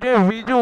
কিরে বিজু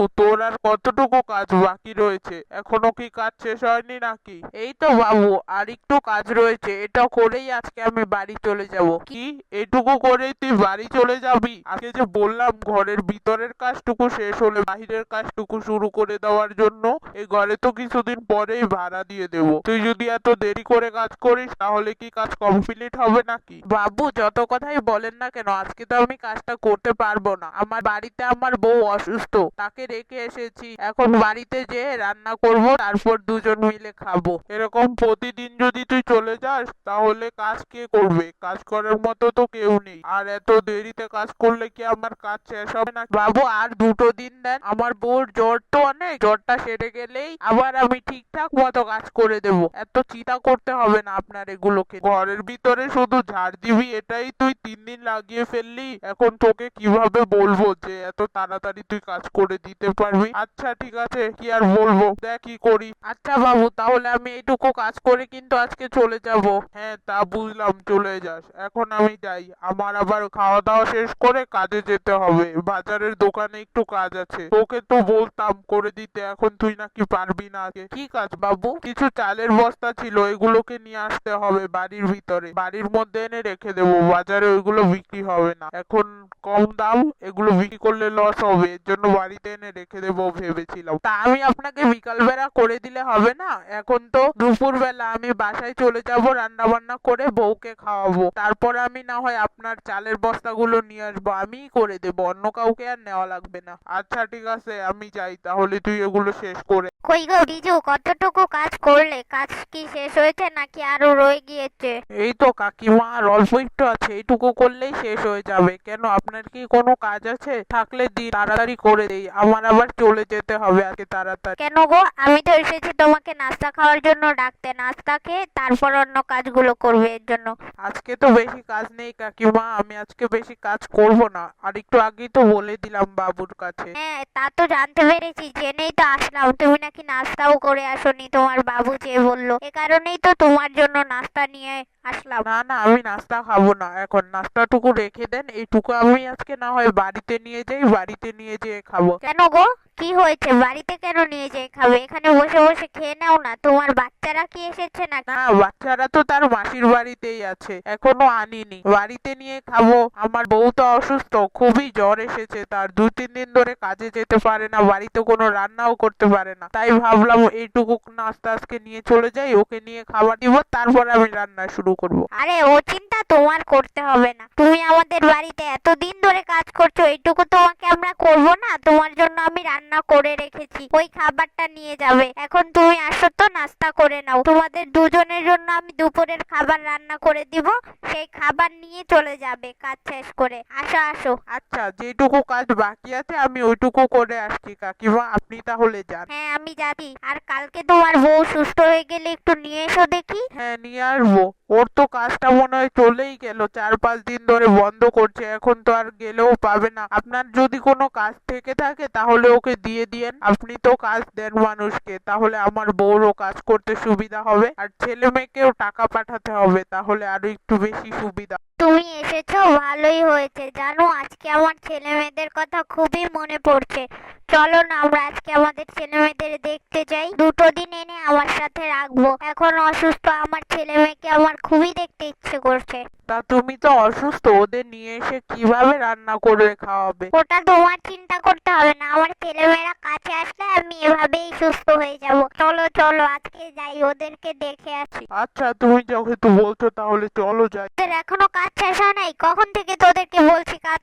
আর কতটুকু কাজ বাকি রয়েছে? এখনও কি কাজ শেষ হয়নি নাকি? এই তো বাবু আর একটু কাজ রয়েছে, এটা করেই আজকে আমি বাড়ি চলে যাব। কি? এটুকু করেই তুই বাড়ি চলে যাবি? আগে যে বললাম, ঘরের ভিতরের কাজটুকু শেষ হলে বাহিরের কাজটুকু শুরু করে দেওয়ার জন্য এই ঘরে তো কিছুদিন পরেই ভাড়া দিয়ে দেবো। তুই যদি এত দেরি করে কাজ করিস, তাহলে কি কাজ কমপ্লিট হবে নাকি? বাবু, যত কথাই বলেন না কেন, আজকে তো আমি কাজটা করতে পারব না। আমার বাড়িতে আমার বউ অসুস্থ, তাকে রেখে এসেছি। এখন বাড়িতে যেয়ে রান্না করব, তারপর দুজন মিলে খাব। এরকম প্রতিদিন যদি তুই চলে যাস, তাহলে কাজ কে করবে? কাজ করার মতো তো কেউ নেই। আর এত দেরিতে কাজ করলে কি আমার কাজ শেষ হবে না? বাবু, আর দুটো দিন দেন। আমার বউর জ্বর তো অনেক। জ্বরটা সেরে গেলেই আবার আমি ঠিকঠাক মতো কাজ করে দেব। এত চিন্তা করতে হবে না আপনার এগুলোকে। ঘরের ভিতরে শুধু ঝাড় দিবি, এটাই তুই তিন দিন লাগিয়ে ফেললি। এখন তোকে কীভাবে বলব যে, এত তাড়াতাড়ি তুই কাজ করে দিতে পারবি? আচ্ছা ঠিক আছে, কি আর বলব? দেখ কি করি। আচ্ছা বাবু, তাহলে আমি এইটুকু কাজ করে কিন্তু আজকে চলে যাব। হ্যাঁ তা বুঝলাম, চলে যাস। এখন আমি যাই। আমার আবার খাওয়া দাওয়া শেষ করে কাজে যেতে হবে। বাজারের দোকানে একটু কাজ আছে। তোকে তো বলতাম, করে দিতে। এখন তুই নাকি পারবি না আগে কি কাজ বাবু? কিছু চালের বস্তা ছিল, এগুলোকে নিয়ে আসতে হবে বাড়ির ভিতরে। বাড়ির মধ্যে এনে রেখে দেবো। বাজারে ওইগুলো বিক্রি হবে না। এখন কম দাম, এগুলো বিক্রি করলে লস হবে। এর জন্য বাড়িতে এনে রেখে দেবো ভেবেছিলাম। তা আমি আপনাকে বিকাল বেলা করে দিলে হবে না? এখন তো দুপুরবেলা, আমি বাসায় চলে যাব রান্না বান্না করে বউকে খাওয়াবো। তারপর আমি না হয় আপনার চালের বস্তাগুলো নিয়ে আসব, আমিই করে দেবো, অন্য কাউকে আর নেওয়া লাগবে না। আচ্ছা ঠিক আছে, আমি যাই, তাহলে তুই এগুলো শেষ করে কই গো বিজু কতটুকু কাজ করলে? কাজ কি শেষ হয়েছে নাকি আরও রয়ে গিয়েছে? এই তো কাকিমা আর অল্প একটু আছে এইটুকু করলেই শেষ হয়ে যাবে। কেন আপনার কি কোনো কাজ আছে? থাকলে দি তাড়াতাড়ি করে দেই। আমার আবার চলে যেতে হবে আজকে তাড়াতাড়ি। কেন গো? আমি তো এসেছি তোমাকে নাস্তা খাওয়ার জন্য ডাকতে। নাস্তা খেয়ে তারপর অন্য কাজগুলো করবে এর জন্য। আজকে তো বেশি কাজ নেই কাকিমা আমি আজকে বেশি কাজ করব না। আর একটু আগেই তো বলে দিলাম বাবুর কাছে। হ্যাঁ তা তো জানতে পেরেছি জেনেই তো আসলাম। তুমি নাকি নাস্তাও করে আসনি তোমার বাবু চেয়ে বলল। এ কারণেই তো তোমার জন্য নাস্তা নিয়ে আসলাম। না না আমি নাস্তা খাব না। এখন নাস্তাটুকু রেখে দেন। এইটুকু আমি আজকে না হয় বাড়িতে নিয়ে যাই বাড়িতে নিয়ে যেয়ে খাব। কেন গো? কি হয়েছে? বাড়িতে কেন নিয়ে যেয়ে খাবে? এখানে বসে বসে খেয়ে নাও না। তোমার বাচ্চারা কি এসেছে না না বাচ্চারা তো তার মাসির বাড়িতেই আছে। এখনও আনিনি। বাড়িতে নিয়ে খাব। আমার বউ তো অসুস্থ। খুবই জ্বর এসেছে তার। দু তিন দিন ধরে কাজে যেতে পারে না বাড়িতে কোনো রান্নাও করতে পারে না। তাই ভাবলাম এইটুকু নাস্তা আজকে নিয়ে চলে যাই ওকে নিয়ে খাবার দিব তারপর আমি রান্না শুরু করব। আরে ও চিন্তা তোমার করতে হবে না। তুমি আমাদের বাড়িতে এতদিন ধরে কাজ করছ এইটুকু তোমাকে আমরা করব না। তোমার জন্য আমি রান্না করে রেখেছি। ওই খাবারটা নিয়ে যাবে। এখন তুমি আসো তো নাস্তা করে নাও। তোমাদের দুজনের জন্য আমি দুপুরের খাবার রান্না করে দিব। সেই খাবার নিয়ে চলে যাবে কাজ শেষ করে। আসো আসো। আচ্ছা যেটুকু কাজ বাকি আছে আমি ওইটুকু করে আসছি কাকিমা। আপনি তাহলে যান। হ্যাঁ আমি যাচ্ছি। আর কালকে তোমার বউ সুস্থ হয়ে গেলে একটু নিয়ে এসো দেখি। হ্যাঁ নিয়ে আসব। ওর তো কাজটা মনে হয় চলেই গেল। চার পাঁচ দিন ধরে বন্ধ করছে, এখন তো আর গেলেও পাবে না। আপনার যদি কোনো কাজ থেকে থাকে, তাহলে ওকে দিয়ে দিয়েন। আপনি তো কাজ দেন মানুষকে, তাহলে আমার বউরও কাজ করতে সুবিধা হবে। আর ছেলে মেয়েকেও টাকা পাঠাতে হবে, তাহলে আরও একটু বেশি সুবিধা তুমি এসেছ, ভালোই হয়েছে। জানো, আজকে আমার ছেলে মেয়েদের কথা খুবই মনে পড়ছে। চলো না, আমরা আজকে আমাদের ছেলে মেয়েদের দেখতে যাই। দুটো দিন এনে আমার সাথে রাখব। এখন অসুস্থ, আমার ছেলে মেয়েকে আমার খুবই দেখতে ইচ্ছে করছে। তা তুমি তো অসুস্থ ওদের নিয়ে এসে কীভাবে রান্না করে খাওয়াবে? ওটা তোমার চিন্তা করতে হবে না আমার ছেলেমেয়েরা কাছে আসলে আমি এভাবেই সুস্থ হয়ে যাব। চলো চলো আজকে যাই ওদেরকে দেখে আসি। আচ্ছা তুমি যেহেতু বলছো তাহলে চলো যাই। তোদের এখনও কাজ শেষ হয় নাই? কখন থেকে তোদেরকে বল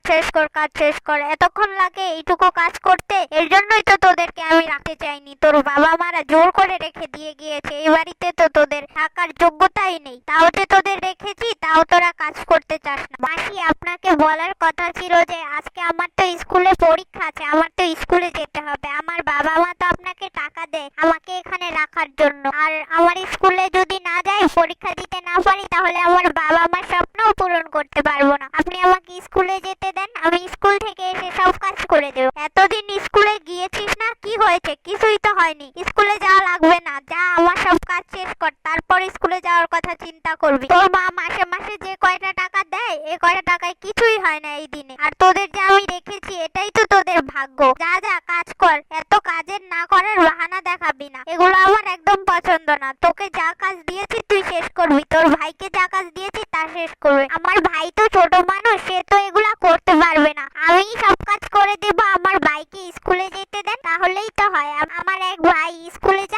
শেষ কর, কাজ শেষ কর। এতক্ষণ লাগে এইটুকু কাজ করতে। এর জন্যই তো তোদেরকে আমি রাখতে চাইনি। তোর বাবা মারা জোর করে রেখে দিয়ে গিয়েছে। এই বাড়িতে তো তোদের থাকার যোগ্যতাই নেই। তাও যে তোদের রেখেছি, তাও তোরা কাজ করতে চাস না। মাসি, আপনাকে বলার কথা ছিল যে আজকে আমার তো স্কুলে পরীক্ষা আছে, আমার তো স্কুলে যেতে হবে। আমার বাবা মা তো আপনাকে টাকা দেয় আমাকে এখানে রাখার জন্য। আর আমার স্কুলে যদি না যাই, পরীক্ষা দিতে না পারি, তাহলে আমার বাবা মার স্বপ্নও পূরণ করতে পারব না। আপনি আমাকে স্কুলে যেতে যেতে দেন, আমি স্কুল থেকে এসে সব কাজ করে দেবো। এতদিন স্কুলে গিয়েছিস না? কি হয়েছে? কিছুই তো হয়নি। স্কুলে যাওয়া লাগবে না। যা আমার সব কাজ শেষ কর। তারপর স্কুলে যাওয়ার কথা চিন্তা করবি। তোর মা মাসে মাসে যে কয়টা টাকা দেয় এই কয়টা টাকায় কিছুই হয় না এই দিনে। আর তোদের যা আমি রেখেছি এটাই তো তোদের ভাগ্য। যা যা, কাজ কর। এত ভাই স্কুলে যাক আর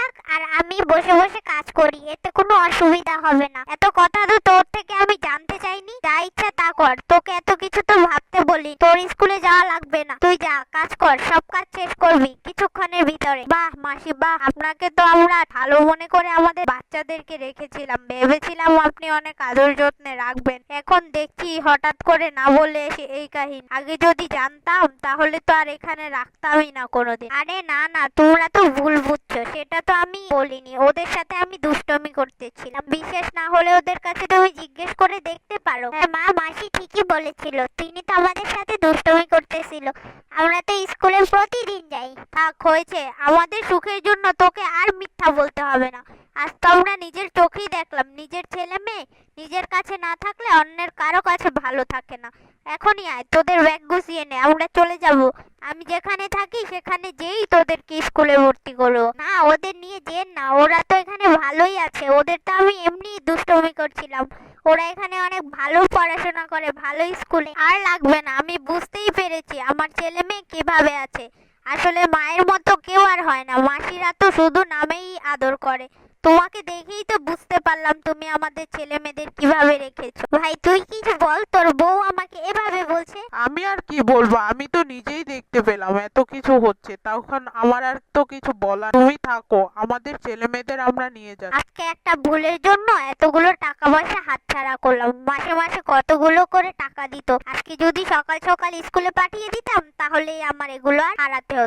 আমি বসে বসে কাজ করি, এতে কোনো অসুবিধা হবে না। এত কথা তো তোর থেকে আমি জানতে চাইনি। যা ইচ্ছা তা কর। তোকে এত কিছু তো ভাবতে বলি তোর স্কুলে যাওয়া লাগবে না। তুই যা, কাজ কর, সব কাজ শেষ করবি কিছুক্ষণের ভিতরে। বাহ, মাসি, বাহ, আপনাকে তো আমরা ভালো মনে করে আমাদের বাচ্চাদেরকে রেখেছিলাম। ভেবেছিলাম আপনি অনেক আদর যত্নে রাখবেন। এখন দেখছি হঠাৎ করে না বলে এসে এই কাহিনী। আগে যদি জানতাম, তাহলে তো আর এখানে রাখতামই না কোনোদিন। আরে না না, তোমরা তো ভুল বুঝছ। সেটা তো আমি বলিনি। ওদের সাথে আমি দুষ্টমি করতেছিলাম। বিশেষ না হলে ওদের কাছে তুমি জিজ্ঞেস করে দেখতে পারো। হ্যাঁ, মা মাসি ঠিকই বলেছিল। তিনি তো আমাদের সাথে দুষ্টমি করতেছিল। আমরা তো স্কুলে প্রতিদিন যাই। থাক হয়েছে। আমাদের সুখের জন্য তোকে আর মিথ্যা বলতে হবে না। আজ তো আমরা নিজের চোখেই দেখলাম। নিজের ছেলে মেয়ে, নিজের কাছে না থাকলে অন্যের কারও কাছে ভালো থাকে না। এখনই আয়, তোদের ব্যাগ গুছিয়ে নে, আমরা চলে যাব। আমি যেখানে থাকি, সেখানে যেই তোদেরকে স্কুলে ভর্তি করব। না, ওদের নিয়ে যেন না, ওরা তো এখানে ভালোই আছে। ওদের তো আমি এমনি দুষ্টমি করছিলাম। ওরা এখানে অনেক ভালো পড়াশোনা করে, ভালো স্কুলে। আর লাগবে না, আমি বুঝতেই পেরেছি আমার ছেলে মেয়ে কীভাবে আছে। আসলে মায়ের মতো কেউ আর হয় না। মাসিরা তো শুধু নামেই আদর করে। তোমাকে দেখেই তো বুঝতে পারলাম তুমি আমাদের ছেলে মেয়েদের কীভাবে রেখেছো। ভাই তুই কিছু বল তোর বউ আমাকে এভাবে বলছে? আমি আর কি বলব? আমি তো নিজেই দেখতে পেলাম এত কিছু হচ্ছে। তখন আমার আর তো কিছু বলার তুমি থাকো আমাদের ছেলে মেয়েদের আমরা নিয়ে যাচ্ছি। আজকে একটা ভুলের জন্য এতগুলো টাকা পয়সা হাতছাড়া করলাম। মাসে মাসে কতগুলো করে টাকা দিত। আজকে যদি সকাল সকাল স্কুলে পাঠিয়ে দিতাম তাহলেই আমার এগুলো আর হারাতে হতো।